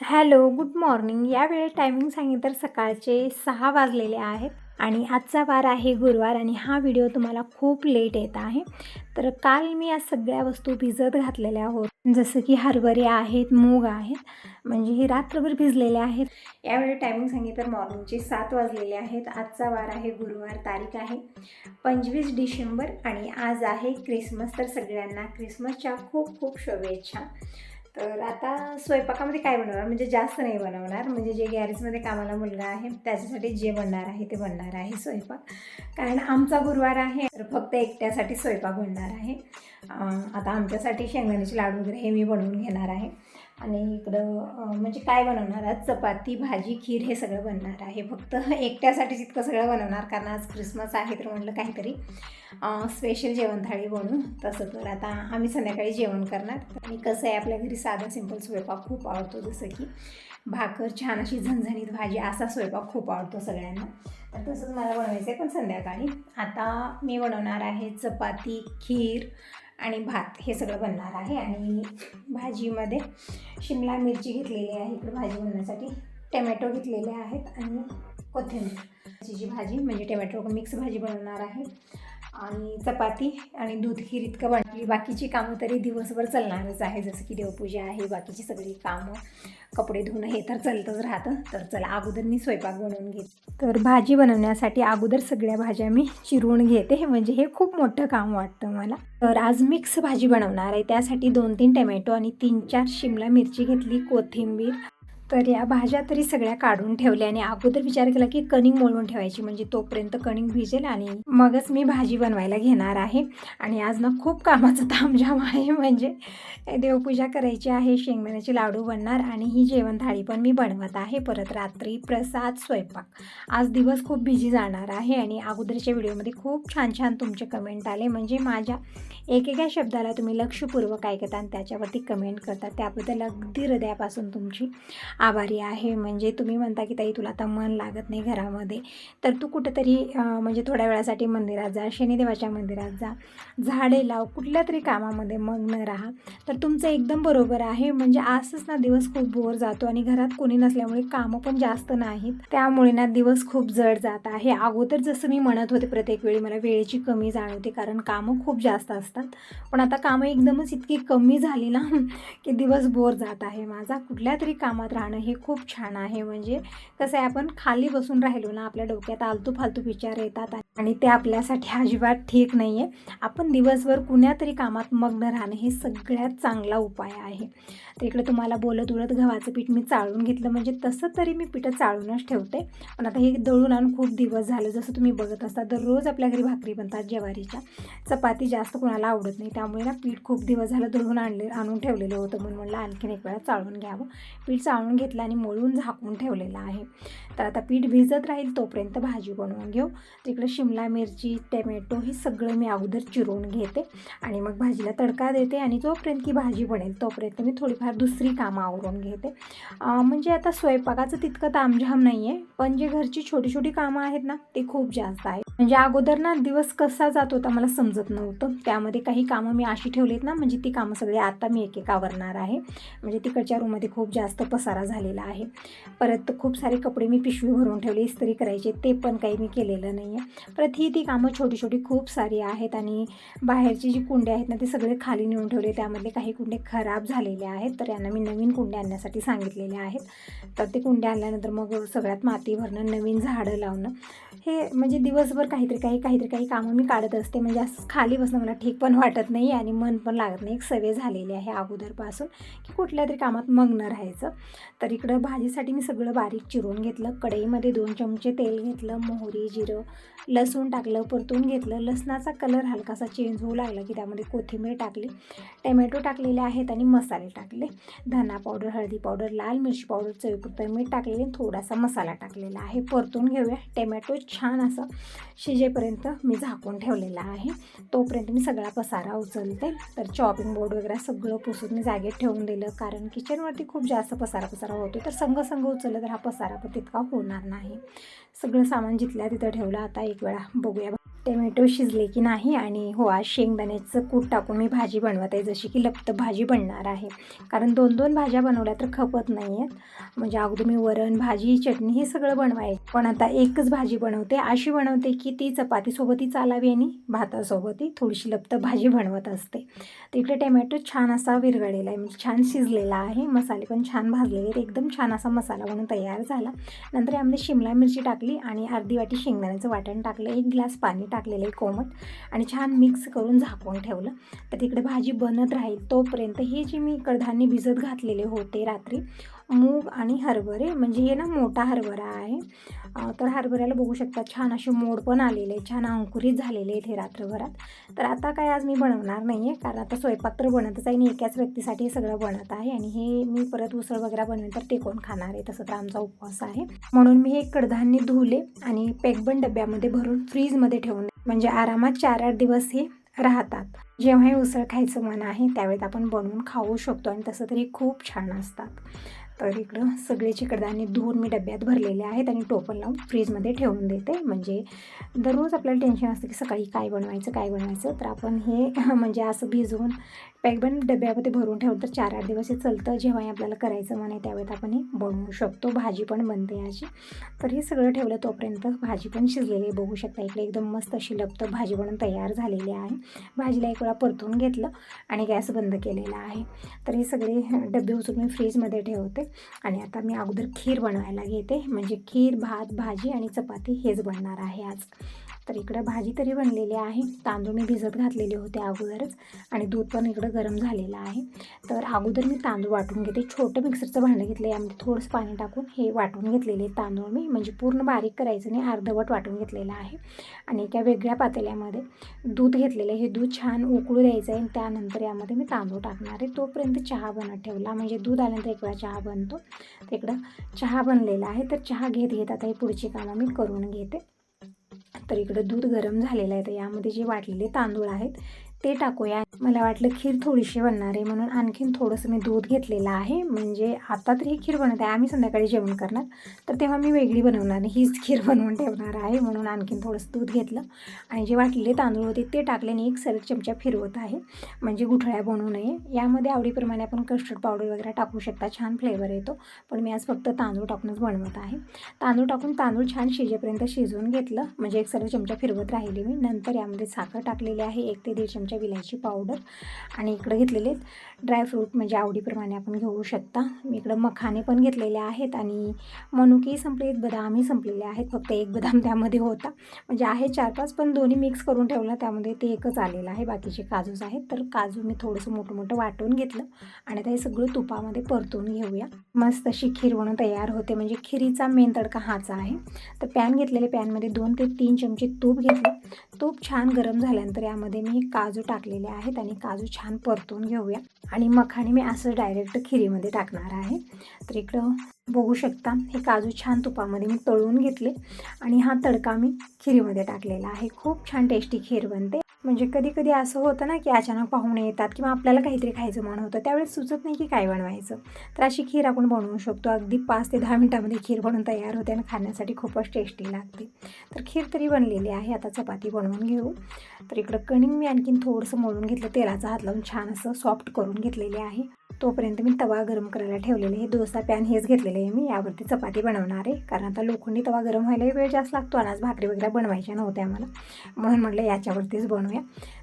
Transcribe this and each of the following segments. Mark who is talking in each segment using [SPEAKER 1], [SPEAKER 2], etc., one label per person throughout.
[SPEAKER 1] Hello good morning. यावेळी timing सांगितलं तर सकाळचे सहा वाजलेले आहेत आणि आजचा वार आहे गुरुवार आणि हा व्हिडिओ तुम्हाला खूप लेट येत आहे. तर काल मी या सगळ्या वस्तू भिजत घातलेल्या होत जसं की हरभरे आहेत मूग आहेत म्हणजे हे रात्रभर भिजलेले आहेत. यावेळी टायमिंग सांगितलं तर मॉर्निंगचे सात वाजलेले आहेत. आजचा वार आहे गुरुवार तारीख आहे पंचवीस डिसेंबर आणि आज आहे क्रिसमस. तर सगळ्यांना क्रिसमसच्या खूप खूप शुभेच्छा. तर आता स्वयंपाकामध्ये काय बनवणार? म्हणजे जास्त नाही बनवणार. म्हणजे जे गॅरेजमध्ये कामाला मुलगा आहे त्याच्यासाठी जे बनणार आहे ते बनणार आहे स्वयंपाक. कारण आमचा गुरुवार आहे तर फक्त एकट्यासाठी स्वयंपाक बनणार आहे. आता आमच्यासाठी शेंगदाण्याचे लाडू वगैरे हे मी बनवून घेणार आहे. आणि इकडं म्हणजे काय बनवणार आज? चपाती भाजी खीर हे सगळं बनणार आहे. फक्त एकट्यासाठी इतकं सगळं बनवणार कारण आज क्रिसमस आहे तर म्हटलं काहीतरी स्पेशल जेवण थाळी बनवू. तसं तर आता आम्ही संध्याकाळी जेवण करणार. आणि कसं आहे आपल्या घरी साधा सिंपल स्वयंपाक खूप आवडतो जसं की भाकर छान अशी झणझणीत भाजी असा स्वयंपाक खूप आवडतो सगळ्यांना. तर तसंच मला बनवायचं आहे पण संध्याकाळी. आता मी बनवणार आहे चपाती खीर आणि भात हे सगळं बनणार आहे. आणि भाजीमध्ये शिमला मिरची घेतलेली आहे. इकडे भाजी बनवण्यासाठी टमॅटो घेतलेले आहेत आणि कोथिंबीर. जी भाजी म्हणजे टमॅटो मिक्स भाजी बनवणार आहे. आणि चपाती आणि दूध खीर इतकं वाटली बाकीची कामं तरी दिवसभर चालणारच आहे. जसं की देवपूजा आहे बाकीची सगळी कामं. कपडे धुणं हे तर चालतंच राहतं. तर चला अगोदर मी स्वयंपाक बनवून घेते. तर भाजी बनवण्यासाठी अगोदर सगळ्या भाज्या मी चिरून घेते. म्हणजे हे खूप मोठं काम वाटतं मला. तर आज मिक्स भाजी बनवणार आहे. त्यासाठी दोन तीन टमॅटो आणि तीन चार शिमला मिरची घेतली कोथिंबीर. तर या भाज्या तरी सगळ्या काढून ठेवल्या आणि अगोदर विचार केला की कणिंग मळून ठेवायची म्हणजे तोपर्यंत कणिंग भिजेल आणि मगच मी भाजी बनवायला घेणार आहे. आणि आज ना खूप कामाचं तामझाम आहे म्हणजे देवपूजा करायची आहे शेंगदाण्याचे लाडू बनणार आणि ही जेवण थाळी पण मी बनवत आहे. परत रात्री प्रसाद स्वयंपाक. आज दिवस खूप बिझी जाणार आहे आणि अगोदरच्या व्हिडिओमध्ये खूप छान छान तुमचे कमेंट आले. म्हणजे माझ्या एकेका शब्दाला तुम्ही लक्षपूर्वक ऐकता आणि त्याच्यावरती कमेंट करता त्याबद्दल अगदी हृदयापासून तुमची आभारी आहे. म्हणजे तुम्ही म्हणता की ताई तुला आता मन लागत नाही घरामध्ये. तर तू कुठेतरी म्हणजे थोड्या वेळासाठी मंदिरात जा शनिदेवाच्या मंदिरात जा. झाडे लाव कुठल्या तरी कामामध्ये मग्न राहा. तर तुमचं एकदम बरोबर आहे. म्हणजे आजच ना दिवस खूप बोर जातो आणि घरात कोणी नसल्यामुळे कामं पण जास्त नाहीत. त्यामुळे ना दिवस खूप जड जात आहे. अगोदर जसं मी म्हणत होते प्रत्येक वेळी मला वेळेची कमी जाणवते कारण कामं खूप जास्त असतात. पण आता कामं एकदमच इतकी कमी झाली ना की दिवस बोर जात आहे माझा. कुठल्या तरी कामात राहणं हे खूप छान आहे. म्हणजे कसं आहे आपण खाली बसून राहिलो ना आपल्या डोक्यात आलतू फालतू विचार येतात आणि ते आपल्यासाठी अजिबात ठीक नाही आहे आपण दिवसभर कुण्यातरी कामात मग्न राहणं हे सगळ्यात चांगला उपाय आहे. तर इकडे तुम्हाला बोलत उलत गव्हाचं पीठ मी चाळून घेतलं. म्हणजे तसं तरी मी पिठं चाळूनच ठेवते. पण आता हे दळून आणून खूप दिवस झालं. जसं तुम्ही बघत असता दररोज आपल्या घरी भाकरी बनतात ज्वारीच्या. चपाती जास्त कोणाला आवडत नाही. त्यामुळे ना पीठ खूप दिवस झालं दळून आणले आणून ठेवलेलं होतं म्हणून म्हणलं आणखीन एक वेळा चाळून घ्यावं. पीठ चाळून घेतलं आणि मळून झाकून ठेवलेलं आहे. तर आता पीठ भिजत राहील तोपर्यंत भाजी बनवून घेऊ. तिकडे शिमला मिरची टोमॅटो हे सगळं मी अगोदर चिरून घेते आणि मग भाजीला तडका देते आणि जोपर्यंत की भाजी बनेल तोपर्यंत मी थोडीफार दुसरी कामं आवरून घेते. म्हणजे आता स्वयंपाकाचं तितकं तामझाम नाही आहे पण जे घरची छोटी छोटी कामं आहेत ना ते खूप जास्त आहेत. म्हणजे अगोदर ना दिवस कसा जात होता मला समजत नव्हतं. त्यामध्ये काही कामं मी अशी ठेवलीत ना म्हणजे ती कामं सगळी आता मी एक एक आवरणार आहे. म्हणजे तिकडच्या रूममध्ये खूप जास्त पसारा झालेला आहे. परत खूप सारे कपडे मी पिशवी भरून ठेवले इस्त्री करायचे ते पण काही मी केलेलं नाही आहे परत ही ती कामं छोटी छोटी खूप सारी आहेत आणि बाहेरची जी कुंडे आहेत ना ते सगळे खाली नेऊन ठेवले. त्यामधले काही कुंडे खराब झालेले आहेत तर यांना मी नवीन कुंडे आणण्यासाठी सांगितलेले आहेत. तर ते कुंडे आणल्यानंतर मग सगळ्यात माती भरणं नवीन झाडं लावणं हे म्हणजे दिवसभर काहीतरी काही काहीतरी काही कामं मी काढत असते. म्हणजे असं खाली बसणं मला ठीक पण वाटत नाही आणि मन पण लागत नाही. एक सवय झालेली आहे अगोदरपासून की कुठल्या तरी कामात मग्न राहायचं. तर इकडं भाजीसाठी मी सगळं बारीक चिरून घेतलं. कढईमध्ये दोन चमचे तेल घेतलं मोहरी जिरं लसूण टाकलं परतून घेतलं. लसणाचा कलर हलकासा चेंज होऊ लागला की त्यामध्ये कोथिंबीर टाकली टमॅटो टाकलेले आहेत आणि मसाले टाकले. धना पावडर हळदी पावडर लाल मिरची पावडर चवीपुरतं मीठ टाकलेले आणि थोडासा मसाला टाकलेला आहे. परतून घेऊया. टमॅटो छान असं शिजेपर्यंत मी झाकून ठेवलेला आहे. तोपर्यंत मी सगळा पसारा उचलते. तर चॉपिंग बोर्ड वगैरे सगळं पुसून मी जागेत ठेवून दिलं. कारण किचनवरती खूप जास्त पसारा पसारा होतो तर संघ संघ उचललं तर हा पसारा पण तितका होणार नाही. सगळं सामान जिथल्या तिथं ठेवलं. आता एक वेळा बघूया. टोमॅटो शिजले की नाही आणि हो आज शेंगदाण्याचं कूट टाकून मी भाजी बनवत आहे जशी की लप्त भाजी बनणार आहे. कारण दोन दोन भाज्या बनवल्या तर खपत नाही आहेत म्हणजे अगोदर मी वरण भाजी चटणी हे सगळं बनवायचं. पण आता एकच भाजी बनवते अशी बनवते की ती चपातीसोबतही चालावी आणि भातासोबतही थोडीशी लप्त भाजी बनवत असते. तिकडे टोमॅटो छान असा विरघळलेला आहे म्हणजे छान शिजलेला आहे. मसाले पण छान भाजलेले आहेत. एकदम छान असा मसाला म्हणून तयार झाला. नंतर यामध्ये शिमला मिरची टाकली आणि अर्धी वाटी शेंगदाण्याचं वाटण टाकलं. एक ग्लास पाणी टाकलेलं आहे कोमट आणि छान मिक्स करून झाकून ठेवलं. तर तिकडे भाजी बनत राहील तोपर्यंत हे जे मी कडधान्य भिजत घातलेले होते रात्री मूग आणि हरभरे म्हणजे हे ना मोठा हरभरा आहे. तर हरभऱ्याला बघू शकता छान असे मोड पण आलेले आहेत छान अंकुरित झालेले आहेत हे रात्रभरात. तर आता काय आज मी बनवणार नाही आहे कारण आता स्वयंपाक तर बनतच आहे आणि एकाच व्यक्तीसाठी हे सगळं बनत आहे. आणि हे मी परत उसळ वगैरे बनवेन तर ते कोण खाणार आहे? तसं तर आमचा उपवास आहे. म्हणून मी हे कडधान्य धुले आणि पेकबन डब्यामध्ये भरून फ्रीजमध्ये ठेवून म्हणजे आरामात चार आठ दिवस हे राहतात. जेव्हा हे उसळ खायचं मन आहे त्यावेळेत आपण बनवून खाऊ शकतो आणि तसं तरी खूप छान असतात. तर इकडं सगळेचे कडधान्य धुवून मी डब्यात भरलेले आहेत आणि टोपण लावून फ्रीजमध्ये ठेवून देते. म्हणजे दररोज आपल्याला टेन्शन असतं की सकाळी काय बनवायचं काय बनवायचं? तर आपण हे म्हणजे असं भिजवून पॅक पण डब्यामध्ये भरून ठेवलं तर चार आठ दिवस हे चलतं जेव्हाही आपल्याला करायचं मन आहे त्यावेळेत आपण हे बनवू शकतो. भाजी पण बनते याची तर हे सगळं ठेवलं तोपर्यंत भाजी पण शिजलेली आहे. बघू शकता इकडे एकदम मस्त अशी लपत भाजी बनून तयार झालेली आहे. भाजीला एक वेळा परतून घेतलं आणि गॅस बंद केलेला आहे. तर हे सगळे डबे उचलून मी फ्रीजमध्ये ठेवते. आणि आता मी अगोदर खीर बनवायला घेते. म्हणजे खीर भात भाजी आणि चपाती हेच बनणार आहे आज. तर इकडं भाजी तरी बनलेली आहे. तांदूळ मी भिजत घातलेले होते अगोदरच आणि दूध पण इकडं गरम झालेलं आहे. तर अगोदर मी तांदूळ वाटून घेते. छोटं मिक्सरचं भांडं घेतलं यामध्ये थोडंसं पाणी टाकून हे वाटून घेतलेले तांदूळ मी. म्हणजे पूर्ण बारीक करायचं नाही. अर्धवट वाटून घेतलेलं आहे. आणि एका वेगळ्या पातेल्यामध्ये दूध घेतलेलं आहे. हे दूध छान उकळू द्यायचं आहे आणि त्यानंतर यामध्ये मी तांदूळ टाकणार आहे. तोपर्यंत चहा बनत ठेवला. म्हणजे दूध आल्यानंतर एक वेळा चहा बनतो. तिकडं चहा बनलेला आहे. तर चहा घेत घेत आता ही पुढची कामं मी करून घेते. तर इकडं दूध गरम झालेलं आहे. तर यामध्ये जे वाटलेले तांदूळ आहेत ते टाकूया. मला वाटलं खीर थोडीशी बनणार आहे म्हणून आणखीन थोडंसं मी दूध घेतलेलं आहे. म्हणजे आता तर ही खीर बनत आहे आम्ही संध्याकाळी जेवण करणार. तर तेव्हा मी वेगळी बनवणार नाही हीच खीर बनवून ठेवणार आहे म्हणून आणखीन थोडंसं दूध घेतलं. आणि जे वाटलेले तांदूळ होते ते टाकले आणि एक सलग चमचा फिरवत आहे. म्हणजे गुठळ्या बनवू नये. यामध्ये आवडीप्रमाणे आपण कस्टर्ड पावडर वगैरे टाकू शकता. छान फ्लेवर येतो. पण मी आज फक्त तांदूळ टाकूनच बनवत आहे. तांदूळ टाकून तांदूळ छान शिजेपर्यंत शिजवून घेतलं. म्हणजे एक सर्व चमचा फिरवत राहिले मी. नंतर यामध्ये साखर टाकलेली आहे. एक ते दीड चमचा विलायची पावडर आणि इकडं घेतलेले आहेत. ड्रायफ्रूट म्हणजे आवडीप्रमाणे आपण घेऊ शकता. मी इकडं मखाने पण घेतलेले आहेत आणि मनुकेही संपले बदामही संपलेले आहेत. फक्त एक बदाम त्यामध्ये होता. म्हणजे आहे चार पाच पण दोन्ही मिक्स करून ठेवला त्यामध्ये ते एकच आलेलं आहे. बाकीचे काजूच आहेत. तर काजू मी थोडंसं मोठं मोठं वाटून घेतलं आणि आता हे सगळं तुपामध्ये परतून घेऊया. मस्त अशी खीर म्हणून तयार होते. म्हणजे खिरीचा मेन तडका हाच आहे. तर पॅन घेतलेले पॅनमध्ये दोन ते तीन चमचे तूप घेतलं. तूप छान गरम झाल्यानंतर यामध्ये मी काजू टाकलेले आहेत आणि काजू छान परतून घेऊया. आणि मखाने मी असं डायरेक्ट खिरीमध्ये टाकणार आहे. तर इकडं बघू शकता हे काजू छान तुपामध्ये मी तळून घेतले. आणि हा तडका मी खिरीमध्ये टाकलेला आहे. खूप छान टेस्टी खीर बनते. म्हणजे कधी कधी असं होतं ना की अचानक पाहुणे येतात किंवा आपल्याला काहीतरी खायचं मन होतं त्यावेळेस सुचत नाही की काय बनवायचं. तर अशी खीर आपण बनवू शकतो. अगदी पाच ते दहा मिनटामध्ये खीर बनवून तयार होते आणि खाण्यासाठी खूपच टेस्टी लागते. तर खीर तरी बनलेली आहे. आता चपाती बनवून घेऊ. तर इकडं कणिंग मी आणखीन थोडंसं मळून घेतलं. तेलाचा हात लावून छान असं सॉफ्ट करून घेतलेले आहे. तोपर्यंत मी तवा गरम करायला ठेवलेले हे डोसा पॅन हेच घेतलेले आहे मी. यावरती चपाती बनवणार आहे. कारण आता लोखंडी तवा गरम व्हायलाही वेळ जास्त लागतो. आणि आज भाकरी वगैरे बनवायच्या नव्हत्या आम्हाला. म्हणून म्हटलं याच्यावरतीच बनवूया.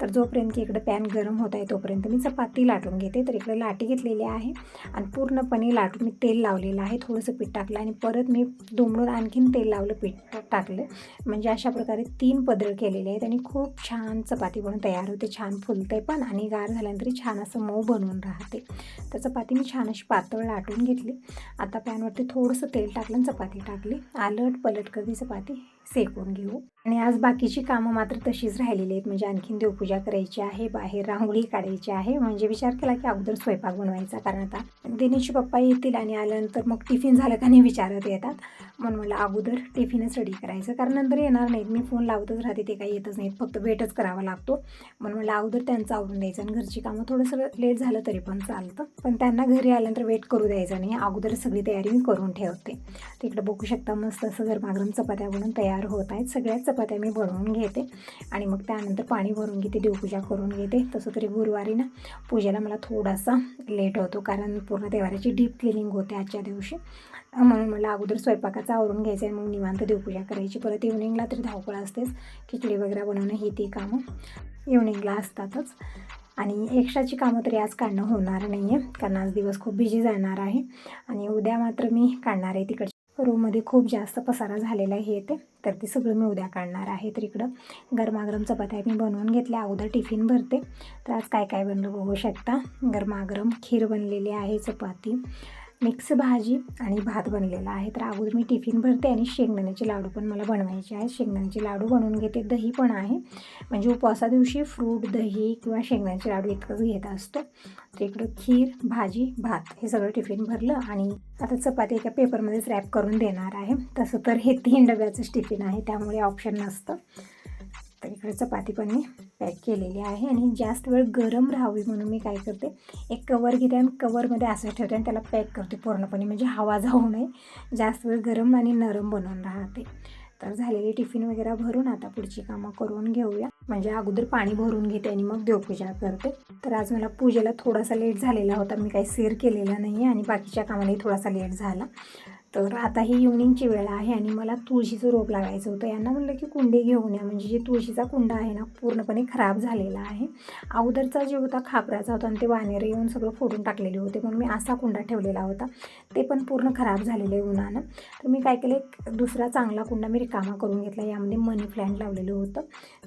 [SPEAKER 1] तर जोपर्यंत की इकडं पॅन गरम होत आहे तोपर्यंत मी चपाती लाटून घेते. तर इकडे लाटी घेतलेली आहे आणि पूर्णपणे लाटून मी तेल लावलेलं आहे. थोडंसं पीठ टाकलं आणि परत मी दुमडून आणखीन तेल लावलं पीठ टाकलं. म्हणजे अशा प्रकारे तीन पदर केलेले आहेत आणि खूप छान चपाती बनून तयार होते. छान फुलते पण आणि गार झाल्यानंतर छान असं मऊ बनवून राहते. तर चपाती मी छान अशी पातळ लाटून घेतली. आता पॅनवरती थोडंसं तेल टाकलं आणि चपाती टाकली. आलट पलट करती चपाती? सेकून घेऊ. आणि आज बाकीची कामं मात्र तशीच राहिलेली आहेत. म्हणजे आणखीन देवपूजा करायची आहे बाहेर रांगोळी काढायची आहे. म्हणजे विचार केला की अगोदर स्वयंपाक बनवायचा कारण आता दिनेशचे पप्पा येतील आणि आल्यानंतर मग टिफिन झालं का नाही विचारत येतात. म्हणून मला अगोदर टिफिनच रेडी करायचं. कारण नंतर येणार नाहीत. मी फोन लावतच राहते ते काही येतच नाहीत. फक्त वेटच करावा लागतो. म्हणून मला अगोदर त्यांचं आवरून द्यायचं आणि घरची कामं थोडंसं लेट झालं तरी पण चालतं. पण त्यांना घरी आल्यानंतर वेट करू द्यायचं नाही अगोदर सगळी तयारी मी करून ठेवते. तिकडे बघू शकता मस्त असं गरमागरम चपात्या बनून तयार तयार होत आहेत. सगळ्याच चपात्या मी बनवून घेते आणि मग त्यानंतर पाणी भरून घेते देवपूजा करून घेते. तसं तरी गुरुवारी ना पूजेला मला थोडासा लेट होतो कारण पूर्ण देवाऱ्याची डीप क्लिनिंग होते आजच्या दिवशी. म्हणून मला अगोदर स्वयंपाकाचं आवरून घ्यायचं आहे मग निवांत देवपूजा करायची. परत इव्हनिंगला तरी धावपळ असतेच. खिचडी वगैरे बनवणं ही ती कामं. इव्हनिंगला असतातच. आणि एक्स्ट्राची कामं तरी आज काढणं होणार नाही आहे कारण आज दिवस खूप बिझी जाणार आहे. आणि उद्या मात्र मी काढणार आहे तिकडची रूममध्ये खूप जास्त पसारा झालेला आहे ते तर ते सगळं मी उद्या काढणार आहे तर इकडं. गरमागरम चपात्या मी बनवून घेतल्या. अगोदर टिफिन भरते. तर आज काय काय बनलं बघू शकता. गरमागरम खीर बनलेली आहे चपाती. मिक्स भाजी आणि भात बनलेला आहे. तर अगोदर मी टिफिन भरते आणि शेंगदाण्याचे लाडू पण मला बनवायचे आहेत. शेंगदाण्याचे लाडू बनवून घेते. दही पण आहे. म्हणजे उपवासा दिवशी फ्रूट दही किंवा शेंगदाण्याचे लाडू इतकंच घेत असतो. तर इकडं खीर भाजी भात हे सगळं टिफिन भरलं आणि आता चपाती एका पेपरमध्येच रॅप करून देणार आहे. तसं तर हे तीन डब्याचंच टिफिन आहे. त्यामुळे ऑप्शन नसतं. तर इकडे चपाती पण मी पॅक केलेली आहे आणि जास्त वेळ गरम राहावी म्हणून मी काय करते एक कवर घेते आणि कवरमध्ये असं ठेवते आणि त्याला पॅक करते पूर्णपणे. म्हणजे हवा जाऊ नये जास्त वेळ गरम आणि नरम बनवून राहते. तर झालेली टिफिन वगैरे भरून आता पुढची कामं करून घेऊया. म्हणजे अगोदर पाणी भरून घेते आणि मग देवपूजा करते. तर आज मला पूजेला थोडासा लेट झालेला होता मी काही सेर केलेला नाही आणि बाकीच्या कामालाही थोडासा लेट झाला. तर आता ही इव्हनिंगची वेळ आहे आणि मला तुळशीचं रोप लावायचं होतं. यांना म्हणलं की कुंडी घेऊन या. म्हणजे जे तुळशीचा कुंडा आहे ना पूर्णपणे खराब झालेला आहे. अगोदरचा जे होता खापराचा होता आणि ते वानेरे येऊन सगळं फोडून टाकलेले होते. म्हणून मी असा कुंडा ठेवलेला होता. ते पण पूर्ण खराब झालेले उन्हानं. तर मी काय केलं एक दुसरा चांगला कुंडा मी रिकामा करून घेतला. यामध्ये मनी प्लॅन्ट लावलेलं होतं.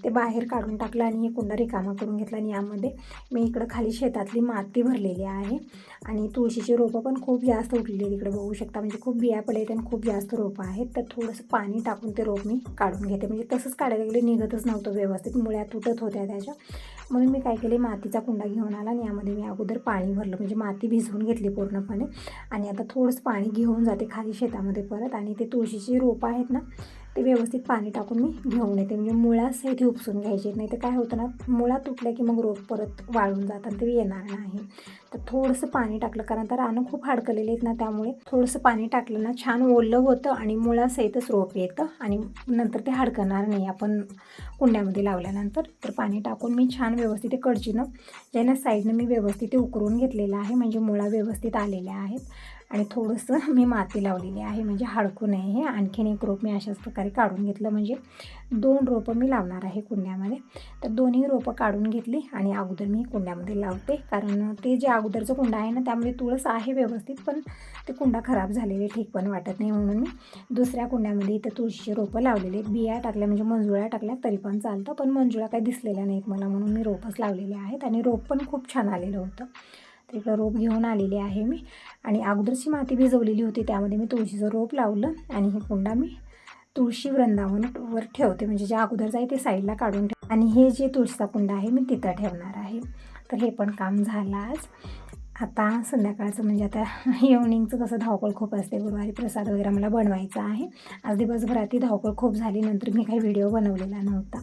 [SPEAKER 1] ते बाहेर काढून टाकलं आणि हे कुंडा रिकामा करून घेतला आणि यामध्ये मी इकडं खाली शेतातली माती भरलेली आहे. आणि तुळशीची रोपं पण खूप जास्त उठलेली तिकडे बघू शकता. म्हणजे खूप बिया पडले इथे खूप जास्त रोपं आहेत. तर थोडंसं पाणी टाकून ते रोप मी काढून घेते. म्हणजे तसंच काढायला गेले निघतच नव्हतं व्यवस्थित. मुळ्या तुटत होत्या त्याच्या. म्हणून मी काय केले मातीचा कुंडा घेऊन आला आणि यामध्ये मी अगोदर पाणी भरलं. म्हणजे माती भिजवून घेतली पूर्णपणे. आणि आता थोडंसं पाणी घेऊन जाते खाली शेतामध्ये परत. आणि ते तुळशीची रोपं आहेत ना ते व्यवस्थित पाणी टाकून मी घेऊन येते. म्हणजे मुळासहित उपसून घ्यायचे. नाही तर काय होतं ना मुळा तुटल्या की मग रोप परत वाळून जातात ते येणार नाही. तर थोडंसं पाणी टाकलं कारण तर रानं खूप हाडकलेले आहेत ना त्यामुळे थोडंसं पाणी टाकलं ना छान ओललं होतं आणि मुळासहितच रोप येतं आणि नंतर ते हडकणार नाही. आपण कुंड्यामध्ये लावल्यानंतर तर पाणी टाकून मी छान व्यवस्थित ते कडचीनं ज्यानं साईडनं मी व्यवस्थित ते उकरून घेतलेलं आहे. म्हणजे मुळा व्यवस्थित आलेल्या आहेत. आणि थोडंसं मी माती लावलेली आहे म्हणजे हाडकू नये हे. आणखीन एक रोप मी अशाच प्रकारे काढून घेतलं म्हणजे दोन रोपं मी लावणार आहे कुंड्यामध्ये. तर दोन्ही रोपं काढून घेतली आणि अगोदर मी कुंड्यामध्ये लावते. कारण ते जे अगोदरचं कुंडा आहे ना त्यामध्ये तुळस आहे व्यवस्थित पण ते कुंडा खराब झालेले ठीक पण वाटत नाही म्हणून मी दुसऱ्या कुंड्यामध्ये इथं तुळशीचे रोपं लावलेले बिया टाकल्या म्हणजे मंजुळ्या टाकल्या तरी पण चालतं. पण मंजुळा काही दिसलेल्या नाहीत मला म्हणून मी रोपच लावलेले आहेत आणि रोप पण खूप छान आलेलं होतं. तर रोप घेऊन आलेले आहे मी. आणि अगोदरची माती भिजवलेली होती त्यामध्ये मी तुळशीचं रोप लावलं आणि हे कुंडा मी तुळशी वृंदावनवर ठेवते. म्हणजे जे अगोदरचं आहे ते साईडला काढून ठेव आणि हे जे तुळशीचा कुंडा आहे मी तिथं ठेवणार आहे. तर हे पण काम झालं आज. आता संध्याकाळचं म्हणजे आता इव्हनिंगचं कसं धावपळ खूप असते. गुरुवारी प्रसाद वगैरे मला बनवायचा आहे. आज दिवसभरात ती धावपळ खूप झाली. नंतर मी काही व्हिडिओ बनवलेला नव्हता.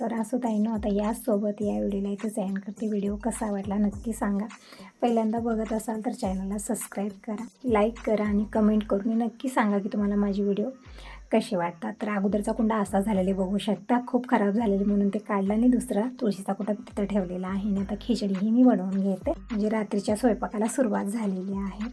[SPEAKER 1] तर असं ताईनं आता याचसोबत या व्हिडिओला इथे एंड करते. व्हिडिओ कसा वाटला नक्की सांगा. पहिल्यांदा बघत असाल तर चॅनलला सबस्क्राईब करा लाईक करा आणि कमेंट करून नक्की सांगा की तुम्हाला माझी व्हिडिओ कसे वाटतात. तर अगोदरचा कुंडा असा झालेले बघू शकता. खूप खराब झालेले म्हणून ते काढला आणि दुसरा तुळशीचा कुंडा तिथं ठेवलेला आहे. आणि आता खिचडी ही मी बनवून घेते. म्हणजे रात्रीच्या स्वयंपाकाला सुरुवात झालेली आहे.